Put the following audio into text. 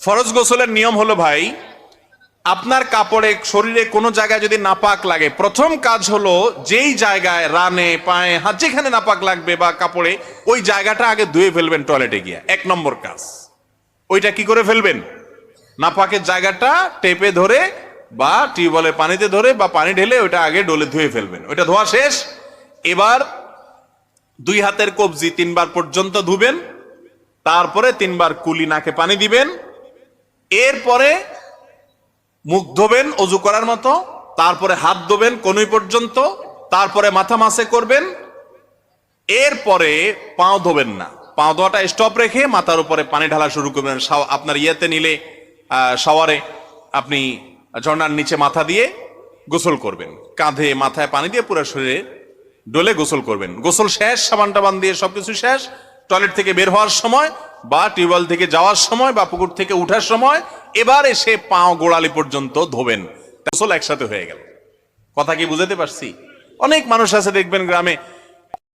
ফরজ গোসলের নিয়ম হলো ভাই, আপনার কাপড়ে, শরীরে কোনো জায়গায় যদি নাপাক লাগে, প্রথম কাজ হলো যেই জায়গায় রানে, পায়ে, হাত যেখানে নাপাক লাগবে বা কাপড়ে, ওই জায়গাটা আগে ধুয়ে ফেলবেন টয়লেটে গিয়ে। এক নম্বর কাজ। ওইটা কি করে ফেলবেন? নাপাকের জায়গাটা টেপে ধরে বা টিউবওয়েলের পানিতে ধরে বা পানি ঢেলে ওইটা আগে ডোলে ধুয়ে ফেলবেন। ওইটা ধোয়া শেষ। এবার দুই হাতের কবজি তিনবার পর্যন্ত ধুবেন। তারপরে তিনবার কুলি নাকে পানি দিবেন এরপরে মুখ ধোবেন অজু করার মতো তারপরে হাত ধোবেন কনুই পর্যন্ত তারপরে মাথা মাসে করবেন এরপরে পাও ধোবেন না। পাও ধোয়াটা স্টপ রেখে মাথার উপরে পানি ঢালা শুরু করবেন। আপনার ইয়েতে নিলে আহ, শাওয়ারে আপনি ঝর্ণার নিচে মাথা দিয়ে গোসল করবেন। কাঁধে মাথায় পানি দিয়ে পুরো শরীরে ডলে গোসল করবেন। গোসল শেষ সাবান টাবান দিয়ে সবকিছু শেষ টয়লেট থেকে বের হওয়ার সময় বা টিউবওয়েল থেকে যাওয়ার সময় বা পুকুর থেকে উঠার সময় এবার এসে পাও গোড়ালি পর্যন্ত ধোবেন। একসাথে হয়ে গেল। কথা কি বুঝাতে পারছি? অনেক মানুষ আছে দেখবেন গ্রামে